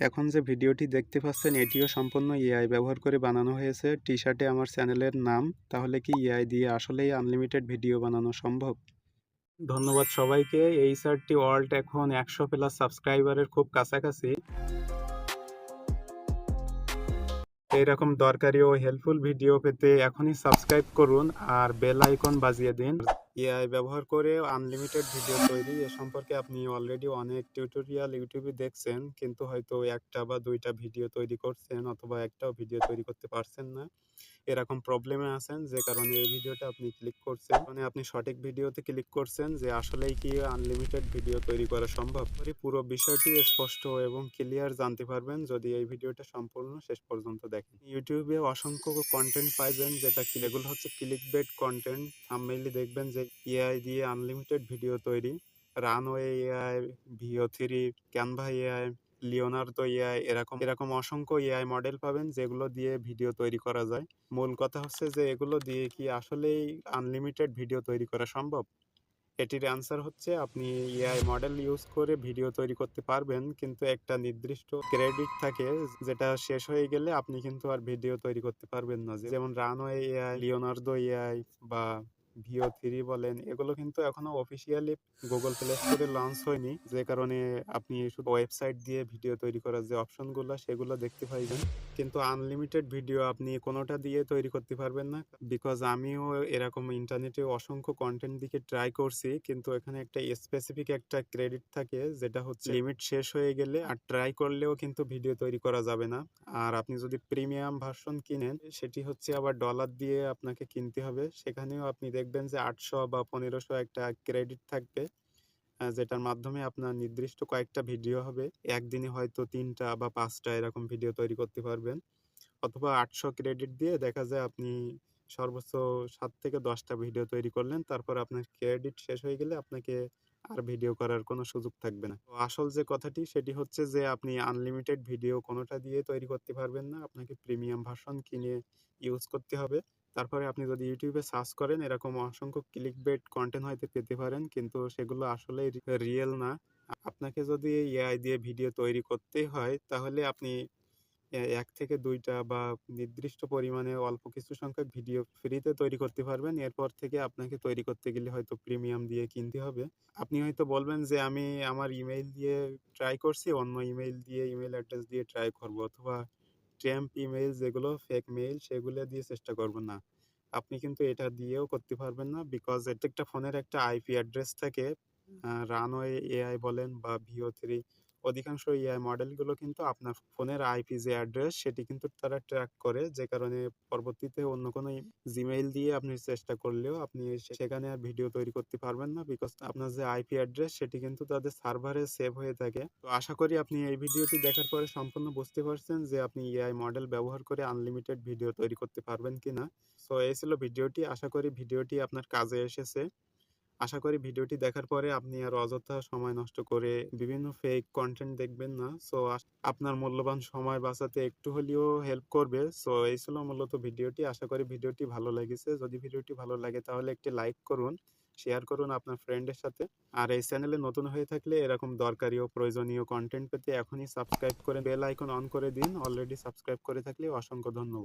এখন যে ভিডিওটি দেখতে পাচ্ছেন, এটিও সম্পূর্ণ এআই ব্যবহার করে বানানো হয়েছে। টি শার্টে আমার চ্যানেলের নাম, তাহলে কি এআই দিয়ে আসলেই আনলিমিটেড ভিডিও বানানো সম্ভব? ধন্যবাদ সবাইকে। এই শার্টটি ওয়ার্ল্ড এখন একশো প্লাস সাবস্ক্রাইবারের খুব কাছাকাছি। এইরকম দরকারি ও হেল্পফুল ভিডিও পেতে এখনই সাবস্ক্রাইব করুন আর বেল আইকন বাজিয়ে দিন। এআই ব্যবহার করে আনলিমিটেড ভিডিও তৈরি এ সম্পর্কে আপনি অলরেডি অনেক টিউটোরিয়াল ইউটিউবে দেখছেন, কিন্তু হয়তো একটা বা দুইটা ভিডিও তৈরি করছেন অথবা একটাও ভিডিও তৈরি করতে পারছেন না। এরকম প্রবলেমে আছেন, যে কারণে এই ভিডিওটা আপনি ক্লিক করছেন। মানে আপনি সঠিক ভিডিওতে ক্লিক করছেন, যে আসলেই কি আনলিমিটেড ভিডিও তৈরি করা সম্ভব? করি পুরো বিষয়টি স্পষ্ট এবং ক্লিয়ার জানতে পারবেন যদি এই ভিডিওটা সম্পূর্ণ শেষ পর্যন্ত দেখেন। ইউটিউবে অসংখ্য কন্টেন্ট পাইবেন, যেটা এগুলো হচ্ছে ক্লিক বেড কন্টেন্ট থাম্বনেইলে দেখবেন যে এআই দিয়ে আনলিমিটেড ভিডিও তৈরি। Runway AI Veo three Canva AI Leonardo AI এরকম এরকম অসংখ্য এআই মডেল পাবেন যেগুলো দিয়ে ভিডিও তৈরি করা যায়। মূল কথা হচ্ছে যে এগুলো দিয়ে কি আসলেই আনলিমিটেড ভিডিও তৈরি করা সম্ভব? এটির অ্যান্সার হচ্ছে আপনি এআই মডেল ইউজ করে ভিডিও তৈরি করতে পারবেন, কিন্তু একটা নির্দিষ্ট ক্রেডিট থাকে যেটা শেষ হয়ে গেলে আপনি কিন্তু আর ভিডিও তৈরি করতে পারবেন না। যেমন রানওয়ে এআই, লিওনার্দো এআই বা ভিও থ্রি বলেন, এগুলো কিন্তু এখনও অফিসিয়ালি গুগল প্লে স্টোরে লঞ্চ হয়নি। যে কারণে আপনি শুধু ওয়েবসাইট দিয়ে ভিডিও তৈরি করার যে অপশনগুলো সেগুলো দেখতে পাইবেন। কিন্তু আনলিমিটেড ভিডিও আপনি কোনোটা দিয়ে তৈরি করতে পারবেন না। বিকজ আমিও এরকম ইন্টারনেটে অসংখ্য কন্টেন্ট দিকে ট্রাই করছি, কিন্তু এখানে একটা স্পেসিফিক একটা ক্রেডিট থাকে, যেটা হচ্ছে লিমিট শেষ হয়ে গেলে আর ট্রাই করলেও কিন্তু ভিডিও তৈরি করা যাবে না। আর আপনি যদি প্রিমিয়াম ভার্সন কিনেন, সেটি হচ্ছে আবার ডলার দিয়ে আপনাকে কিনতে হবে। সেখানেও আপনি দেখবেন যে আটশো বা পনেরোশো একটা ক্রেডিট থাকবে। যেটার মাধ্যমে আপনার নির্দিষ্ট কয়েকটা ভিডিও হবে। একদিনে হয়তো তিনটা বা পাঁচটা এরকম ভিডিও তৈরি করতে পারবেন। অথবা আটশো ক্রেডিট দিয়ে দেখা যায় আপনি সর্বোচ্চ সাত থেকে দশটা ভিডিও তৈরি করলেন। তারপর আপনার ক্রেডিট শেষ হয়ে গেলে আপনাকে আর ভিডিও করার কোনো সুযোগ থাকবে না। আসল যে কথাটি সেটি হচ্ছে যে আপনি আনলিমিটেড ভিডিও কোনোটা দিয়ে তৈরি করতে পারবেন না। আপনাকে প্রিমিয়াম ভার্সন কিনে ইউজ করতে হবে। তারপরে আপনি যদি ইউটিউবে সার্চ করেন, এরকম অসংখ্য ক্লিক বেট কন্টেন্ট হয়তো পেতে পারেন, কিন্তু সেগুলো আসলে রিয়েল না। আপনাকে যদি এআই দিয়ে ভিডিও তৈরি করতেই হয়, তাহলে আপনি এক থেকে দুইটা বা নির্দিষ্ট পরিমাণে অল্প কিছু সংখ্যক ভিডিও ফ্রিতে তৈরি করতে পারবেন। এরপর থেকে আপনাকে তৈরি করতে গেলে হয়তো প্রিমিয়াম দিয়ে কিনতে হবে। আপনি হয়তো বলবেন যে, আমি আমার ইমেইল দিয়ে ট্রাই করছি, অন্য ইমেইল দিয়ে ইমেইল অ্যাড্রেস দিয়ে ট্রাই করব। অথবা ট্যাম্প ইমেইল যেগুলো ফেক মেইল সেগুলো দিয়ে চেষ্টা করব না। আপনি কিন্তু এটা দিয়েও করতে পারবেন না বিকজ এটা একটা ফোনের একটা আইপি অ্যাড্রেস থাকে। রানওয়ে এআই বলেন বা ভিও থ্রি অধিকাংশ এআই মডেলগুলো কিন্তু আপনার ফোনের আইপি যে অ্যাড্রেস, সেটি কিন্তু তারা ট্র্যাক করে। যে কারণে পরবর্তীতে অন্য কোনো জিমেইল দিয়ে আপনি চেষ্টা করলেও আপনি সেখানে আর ভিডিও তৈরি করতে পারবেন না বিকজ আপনার যে আইপি অ্যাড্রেস, সেটি কিন্তু তাদের সার্ভারে সেভ হয়ে থাকে। তো আশা করি আপনি এই ভিডিওটি দেখার পরে সম্পূর্ণ বুঝতে পারছেন যে আপনি এআই মডেল ব্যবহার করে আনলিমিটেড ভিডিও তৈরি করতে পারবেন কিনা। সো এই ছিল ভিডিওটি। আশা করি ভিডিওটি আপনার কাজে এসেছে। আশা করি ভিডিওটি দেখার পরে আপনি আর অযথা সময় নষ্ট করে বিভিন্ন ফেক কন্টেন্ট দেখবেন না। সো আপনার মূল্যবান সময় বাঁচাতে একটু হলেও হেল্প করবে। সো এই ছিল মূলত ভিডিওটি। আশা করি ভিডিওটি ভালো লেগেছে। যদি ভিডিওটি ভালো লাগে তাহলে একটি লাইক করুন শেয়ার করুন আপনার ফ্রেন্ডের সাথে। আর এই চ্যানেলে নতুন হয়ে থাকলে এরকম দরকারি ও প্রয়োজনীয় কন্টেন্ট পেতে এখনই সাবস্ক্রাইব করে বেল আইকন অন করে দিন। অলরেডি সাবস্ক্রাইব করে থাকলে অসংখ্য ধন্যবাদ।